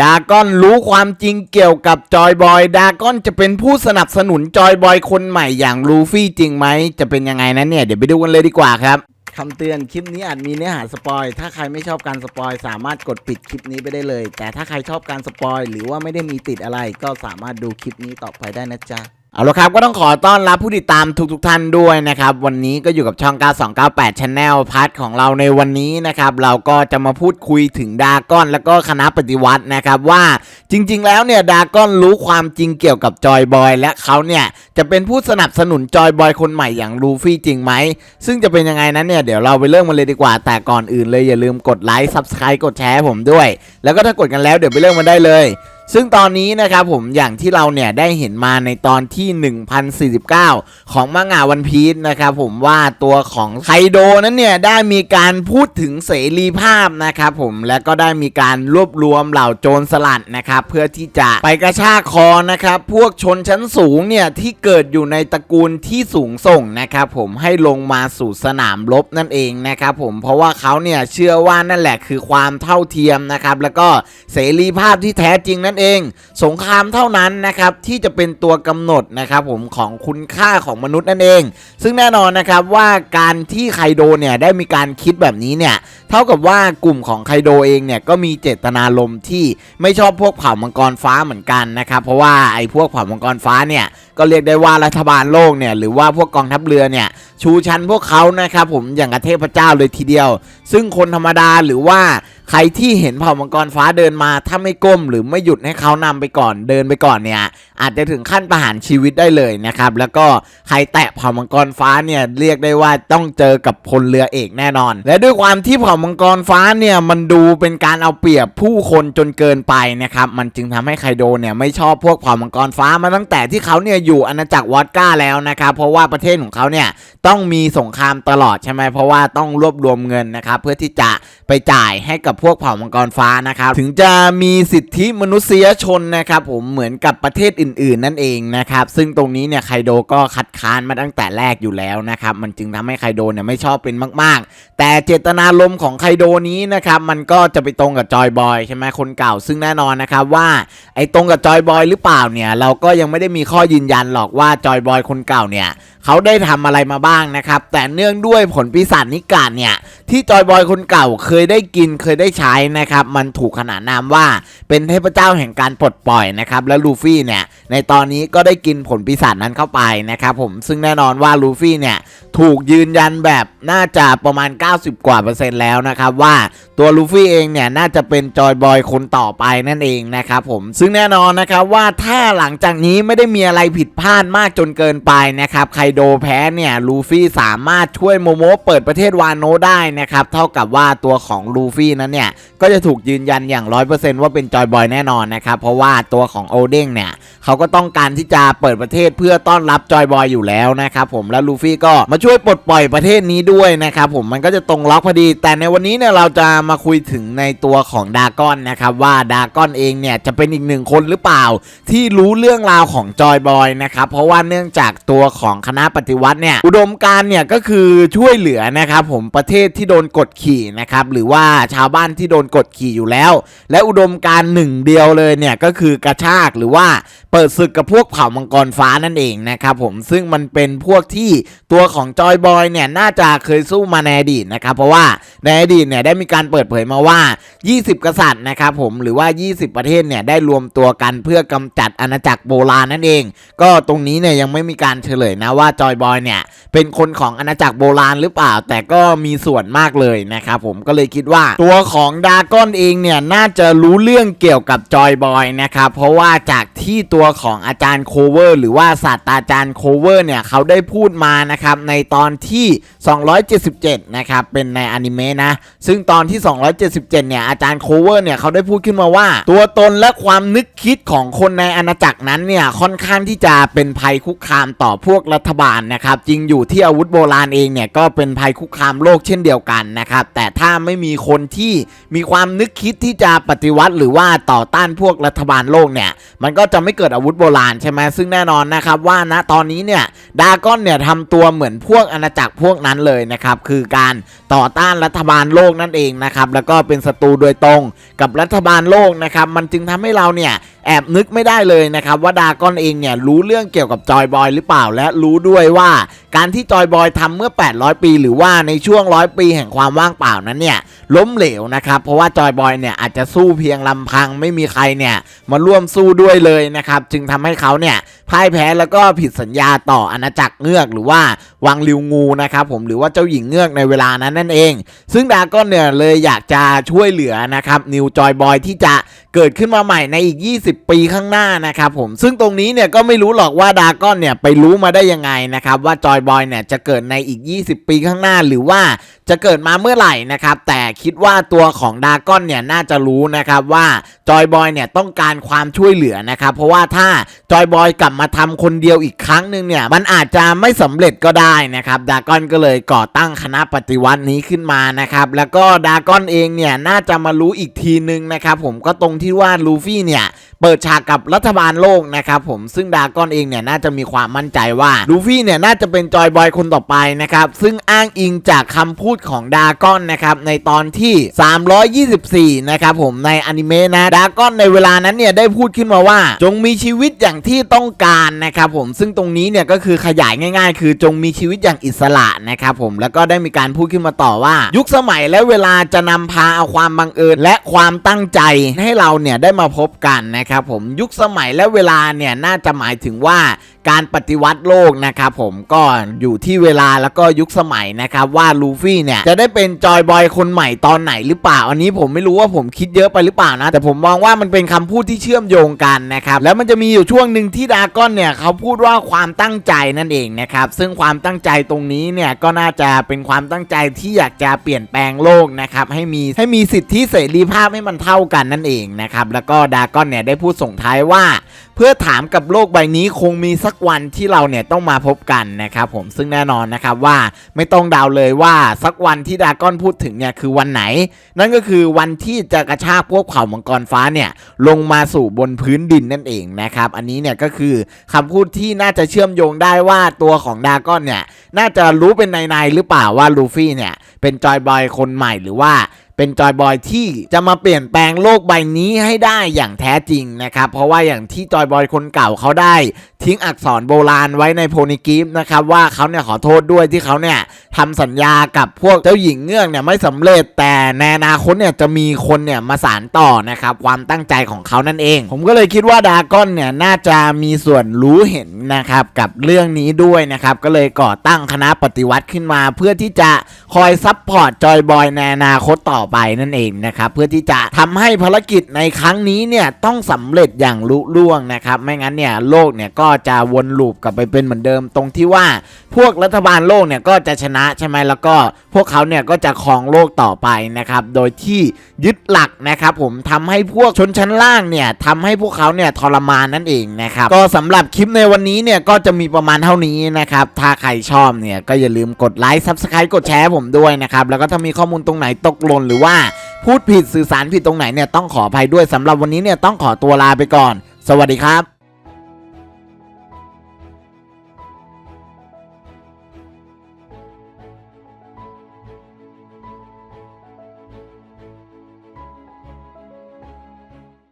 ดาก้อนรู้ความจริงเกี่ยวกับจอยบอย ดาก้อนจะเป็นผู้สนับสนุนจอยบอยคนใหม่อย่างลูฟี่จริงไหม จะเป็นยังไงนั้นเนี่ย เดี๋ยวไปดูกันเลยดีกว่าครับ คำเตือนคลิปนี้อาจมีเนื้อหาสปอย ถ้าใครไม่ชอบการสปอย สามารถกดปิดคลิปนี้ไปได้เลย แต่ถ้าใครชอบการสปอย หรือว่าไม่ได้มีติดอะไร ก็สามารถดูคลิปนี้ต่อไปได้นะจ๊ะ เอาละครับก็ต้องขอต้อนรับผู้ติดตามทุกๆทท่านด้วยนะครับ วันนี้ก็อยู่กับช่อง 9298 Channel พาร์ทของเราในวันนี้นะครับ เราก็จะมาพูดคุยถึงดาก้อนแล้วก็คณะปฏิวัตินะครับว่าจริง ๆ แล้วเนี่ยดาก้อนรู้ความจริงเกี่ยวกับจอยบอยและเขาเนี่ยจะเป็นผู้สนับสนุนจอยบอยคนใหม่อย่างลูฟี่จริงไหม ซึ่งจะเป็นยังไงนั้นเนี่ยเดี๋ยวเราไปเริ่มกันเลยดีกว่า แต่ก่อนอื่นเลยอย่าลืมกดไลค์ Subscribe กดแชร์ผมด้วย แล้วก็ถ้ากดกันแล้วเดี๋ยวไปเริ่มกันได้เลย ซึ่งตอนนี้นะครับผมอย่างที่เราเนี่ยได้เห็นมาในตอนที่ 1049 ของมังงะวันพีชนะครับผมว่าตัวของไคโดนั้นเนี่ยได้มีการพูดถึงเสรีภาพนะครับผมและก็ได้มีการรวบรวมเหล่าโจรสลัดนะครับเพื่อที่จะไปกระชากคอนะครับพวกชนชั้นสูงเนี่ยที่เกิดอยู่ในตระกูลที่สูงส่งนะครับผมให้ลงมาสู่สนามรบนั่นเองนะครับผมเพราะว่าเขาเนี่ยเชื่อว่านั่นแหละคือความเท่าเทียมนะครับแล้วก็เสรีภาพที่แท้จริงนั่นเอง สงครามเท่านั้นนะครับที่จะเป็นตัวกำหนดนะครับผมของคุณค่าของมนุษย์นั่นเอง ซึ่งแน่นอนนะครับว่าการที่ไคโดเนี่ยได้มีการคิดแบบนี้เนี่ยเท่ากับว่ากลุ่มของไคโดเองเนี่ยก็มีเจตนารมณ์ที่ไม่ชอบพวกเผ่ามังกรฟ้าเหมือนกันนะครับเพราะว่าไอ้พวกเผ่ามังกรฟ้าเนี่ย ก็เรียกได้ว่ารัฐบาลโลกเนี่ยหรือว่าพวกกองทัพเรือเนี่ยชูชันพวกเขานะครับผมอย่างกับเทพเจ้าเลยทีเดียว ซึ่งคนธรรมดาหรือว่าใครที่เห็นเผ่ามังกรฟ้าเดินมาถ้าไม่ก้มหรือไม่หยุดให้เขานำไปก่อนเดินไปก่อนเนี่ยอาจจะถึงขั้นประหารชีวิตได้เลยนะครับแล้วก็ใครแตะเผ่ามังกรฟ้าเนี่ยเรียกได้ว่าต้องเจอกับพลเรือเอกแน่นอน และด้วยความที่เผ่ามังกรฟ้าเนี่ยมันดูเป็นการเอาเปรียบผู้คนจนเกินไปนะครับมันจึงทำให้ไคโดเนี่ยไม่ชอบพวกเผ่ามังกรฟ้ามาตั้งแต่ที่เขาเนี่ยอยู่อาณาจักรวอดก้าแล้วนะครับเพราะว่าประเทศของเขาเนี่ยต้องมีสงครามตลอดใช่ไหมเพราะว่าต้องรวบรวมเงินนะครับเพื่อที่จะไปจ่ายให้กับพวกเผ่ามังกรฟ้านะครับถึงจะมีสิทธิมนุษยชนนะครับผมเหมือนกับประเทศอื่น ๆ นั่นเองนะครับซึ่งตรงนี้เนี่ยไคโดก็คัดค้านมาตั้งแต่แรกอยู่แล้วนะครับมันจึงทำให้ไคโดเนี่ยไม่ชอบเป็นมาก ๆ แต่เจตนารมณ์ของไคโดนี้นะครับมันก็จะไปตรงกับจอยบอยใช่ไหมคนเก่า ซึ่งแน่นอนนะครับว่าไอ้ตรงกับจอยบอยหรือเปล่าเนี่ยเราก็ยังไม่ได้มีข้อยืนยันหรอกว่าจอยบอยคนเก่าเนี่ยเขาได้ทำอะไรมาบ้างนะครับ แต่เนื่องด้วยผลปีศาจนิกาเนี่ยที่จอยบอยคนเก่าเคยได้กินเคยได้ใช้นะครับ มันถูกขนานนามว่าเป็นเทพเจ้าแห่งการปลดปล่อยนะครับแล้วลูฟี่เนี่ยในตอนนี้ก็ได้กินผลปีศาจนั้นเข้าไปนะครับผมซึ่งแน่นอนว่าลูฟี่เนี่ยถูกยืนยันแบบน่าจะประมาณ 90 กว่าเปอร์เซ็นต์แล้วนะครับว่าตัวลูฟี่เองเนี่ยน่าจะเป็นจอยบอยคนต่อไปนั่นเองนะครับผมซึ่งแน่นอนนะครับว่าถ้าหลังจากนี้ไม่ได้มีอะไรผิดิดพลาดมากจนเกินไปนะครับไคโดแพ้เนี่ยลูฟี่สามารถช่วยโมโมเปิดประเทศวานโนได้นะครับเท่ากับว่าตัวของลูฟี่นั้นเนี่ยก็จะถูกยืนยันอย่าง 100%ว่าเป็นจอยบอยแน่นอนนะครับเพราะว่าตัวของโอเด้งเนี่ยเขาก็ต้องการที่จะเปิดประเทศเพื่อต้อนรับจอยบอยอยู่แล้วนะครับผมแล้วลูฟี่ก็มาช่วยปลดปล่อยประเทศนี้ด้วยนะครับผมมันก็จะตรงล็อกพอดี แต่ในวันนี้เนี่ยเราจะมาคุยถึงในตัวของดากอนนะครับว่าดากอนเองเนี่ยจะเป็นอีกหนึ่งคนหรือเปล่า ที่รู้เรื่องราวของจอยบอยนะครับ เพราะว่าเนื่องจากตัวของคณะปฏิวัติเนี่ยอุดมการเนี่ยก็คือช่วยเหลือนะครับผมประเทศที่โดนกดขี่นะครับหรือว่าชาวบ้านที่โดนกดขี่อยู่แล้ว และอุดมการหนึ่งเดียวเลยเนี่ยก็คือกระชากหรือว่าเปิดศึกกับพวกเผ่ามังกรฟ้านั่นเองนะครับผมซึ่งมันเป็นพวกที่ตัวของจอยบอยเนี่ยน่าจะเคยสู้มาในอดีตนะครับเพราะว่าในอดีตเนี่ยได้มีการเปิดเผยมาว่า 20 กษัตริย์นะครับผมหรือว่า 20 ประเทศเนี่ยได้รวมตัวกันเพื่อกำจัดอาณาจักรโบราณนั่นเองก็ตรงนี้เนี่ยยังไม่มีการเฉลยนะว่าจอยบอยเนี่ยเป็นคนของอาณาจักรโบราณหรือเปล่า แต่ก็มีส่วนมากเลยนะครับผมก็เลยคิดว่า ตัวของดากอนเองเนี่ยน่าจะรู้เรื่องเกี่ยวกับจอยบอยนะครับเพราะว่าจากที่ตัวของอาจารย์โคเวอร์ หรือว่าศาสตราจารย์โคเวอร์เนี่ยเขาได้พูดมานะครับในตอนที่ 277 นะครับเป็นในอนิเมะนะซึ่งตอนที่ 277 เนี่ยอาจารย์โคเวอร์เนี่ยเขาได้พูดขึ้นมาว่า ตัวตนและความนึกคิดของคนในอาณาจักรนั้นเนี่ยค่อนข้างที่จะะเป็นภัยคุกคามต่อพวกรัฐบาลนะครับจริงอยู่ที่อาวุธโบราณเองเนี่ยก็เป็นภัยคุกคามโลกเช่นเดียวกันนะครับแต่ถ้าไม่มีคนที่มีความนึกคิดที่จะปฏิวัติ หรือว่าต่อต้านพวกรัฐบาลโลกเนี่ยมันก็จะไม่เกิดอาวุธโบราณใช่ไหมซึ่งแน่นอนนะครับว่าณตอนนี้เนี่ยดากอนเนี่ยทำตัวเหมือนพวกอาณาจักรพวกนั้นเลยนะครับคือการต่อต้านรัฐบาลโลกนั่นเองนะครับแล้วก็เป็นศัตรูโดยตรงกับรัฐบาลโลกนะครับมันจึงทำให้เราเนี่ย อบนึกไม่ได้เลยนะครับว่าดากอนเองเนี่ยรู้เรื่องเกี่ยวกับจอยบอยหรือเปล่าและรู้ด้วยว่าการที่จอยบอยทำเมื่อ 800 ปี หรือว่าในช่วงร้อยปีแห่งความว่างเปล่านั้นเนี่ยล้มเหลวนะครับเพราะว่าจอยบอยเนี่ยอาจจะสู้เพียงลำพังไม่มีใครเนี่ยมาร่วมสู้ด้วยเลยนะครับจึงทำให้เขาเนี่ยพ่ายแพ้แล้วก็ผิดสัญญาต่ออาณาจักรเงือกหรือว่าวังลิวงูนะครับผมหรือว่าเจ้าหญิงเงือกในเวลานั้นนั่นเอง ซึ่งดาก้อนเนี่ยเลยอยากจะช่วยเหลือนะครับนิวจอยบอยที่จะเกิดขึ้นมาใหม่ในอีก 20ปีข้างหน้านะครับผมซึ่งตรงนี้เนี่ยก็ไม่รู้หรอกว่าดากอนเนี่ยไปรู้มาได้ยังไงนะครับว่าจอยบอยเนี่ยจะเกิดในอีก 20 ปีข้างหน้าหรือว่าจะเกิดมาเมื่อไหร่นะครับแต่คิดว่าตัวของดากอนเนี่ยน่าจะรู้นะครับว่าจอยบอยเนี่ยต้องการความช่วยเหลือนะครับเพราะว่าถ้าจอยบอยกลับมาทำคนเดียวอีกครั้งหนึ่งเนี่ยมันอาจจะไม่สำเร็จก็ได้นะครับดากอนก็เลยก่อตั้งคณะปฏิวัตินี้ขึ้นมานะครับแล้วก็ดากอนเองเนี่ยน่าจะมารู้อีกทีนึงนะครับผมก็ตรงที่ว่าลูฟี่เนี่ย เปิดฉากกับรัฐบาลโลกนะครับผมซึ่งดากอนเองเนี่ยน่าจะมีความมั่นใจว่าลูฟี่เนี่ยน่าจะเป็นจอยบอยคนต่อไปนะครับซึ่งอ้างอิงจากคำพูดของดากอนนะครับในตอนที่ 324 นะครับผมในอนิเมะนะดากอนในเวลานั้นเนี่ยได้พูดขึ้นมาว่า จงมีชีวิตอย่างที่ต้องการนะครับผมซึ่งตรงนี้เนี่ยก็คือขยายง่าย ๆ คือจงมีชีวิตอย่างอิสระนะครับผมแล้วก็ได้มีการพูดขึ้นมาต่อว่า ยุคสมัยและเวลาจะนำพาเอาความบังเอิญ และความตั้งใจให้เราเนี่ยได้มาพบกันนะครับผมยุคสมัยและเวลาเนี่ยน่าจะหมายถึงว่าการปฏิวัติโลกนะครับผมก็อยู่ที่เวลาแล้วก็ยุคสมัยนะครับว่าลูฟี่เนี่ยจะได้เป็นจอยบอยคนใหม่ตอนไหนหรือเปล่า อันนี้ผมไม่รู้ว่าผมคิดเยอะไปหรือเปล่านะ แต่ผมมองว่ามันเป็นคำพูดที่เชื่อมโยงกันนะครับแล้วมันจะมีอยู่ช่วงหนึ่งที่ดากอนเนี่ยเขาพูดว่าความตั้งใจนั่นเองนะครับซึ่งความตั้งใจตรงนี้เนี่ยก็น่าจะเป็นความตั้งใจที่อยากจะเปลี่ยนแปลงโลกนะครับให้มีให้มีสิทธิเสรีภาพให้มันเท่ากันนั่นเองนะครับแล้วก็ดากอนเนี่ยได้พูดส่งท้ายว่า เพื่อถามกับโลกใบนี้คงมีสักวันที่เราเนี่ยต้องมาพบกันนะครับผมซึ่งแน่นอนนะครับว่าไม่ต้องเดาเลยว่าสักวันที่ดากอนพูดถึงเนี่ยคือวันไหน นั่นก็คือวันที่จะกระชากพวกเผ่ามังกรฟ้าเนี่ยลงมาสู่บนพื้นดินนั่นเองนะครับอันนี้เนี่ยก็คือคำพูดที่น่าจะเชื่อมโยงได้ว่าตัวของดากอนเนี่ยน่าจะรู้เป็นในๆหรือเปล่าว่าลูฟี่เนี่ยเป็นจอยบอยคนใหม่หรือว่า เป็นจอยบอยที่จะมาเปลี่ยนแปลงโลกใบนี้ให้ได้อย่างแท้จริงนะครับ เพราะว่าอย่างที่จอยบอยคนเก่าเขาได้ ทิ้งอักษรโบราณไว้ในโพนิกิฟนะครับว่าเขาเนี่ยขอโทษด้วยที่เขาเนี่ยทำสัญญากับพวกเจ้าหญิงเงือกเนี่ยไม่สำเร็จแต่ในอนาคตเนี่ยจะมีคนเนี่ยมาสานต่อนะครับความตั้งใจของเขานั่นเอง ผมก็เลยคิดว่าดากอนเนี่ยน่าจะมีส่วนรู้เห็นนะครับกับเรื่องนี้ด้วยนะครับก็เลยก่อตั้งคณะปฏิวัติขึ้นมา เพื่อที่จะคอยซัพพอร์ตจอยบอยในอนาคตต่อไปนั่นเองนะครับเพื่อที่จะทำให้ภารกิจในครั้งนี้เนี่ยต้องสำเร็จอย่างลุล่วงนะครับไม่งั้นเนี่ยโลกเนี่ยก็จะวนลูปกลับไปเป็นเหมือนเดิม ตรงที่ว่าพวกรัฐบาลโลกเนี่ยก็จะชนะใช่ไหมแล้วก็พวกเขาเนี่ยก็จะครองโลกต่อไปนะครับโดยที่ยึดหลักนะครับผมทำให้พวกชนชั้นล่างเนี่ยทำให้พวกเขาเนี่ยทรมานนั่นเองนะครับก็สำหรับคลิปในวันนี้เนี่ยก็จะมีประมาณเท่านี้นะครับถ้าใครชอบเนี่ยก็อย่าลืมกดไลค์ซับสไครต์กดแชร์ผมด้วยนะครับแล้วก็ถ้ามีข้อมูลตรงไหนตกหล่นหรือว่าพูดผิดสื่อสารผิดตรงไหนเนี่ยต้องขออภัยด้วยสำหรับวันนี้เนี่ยต้องขอตัวลาไปก่อน สวัสดีครับ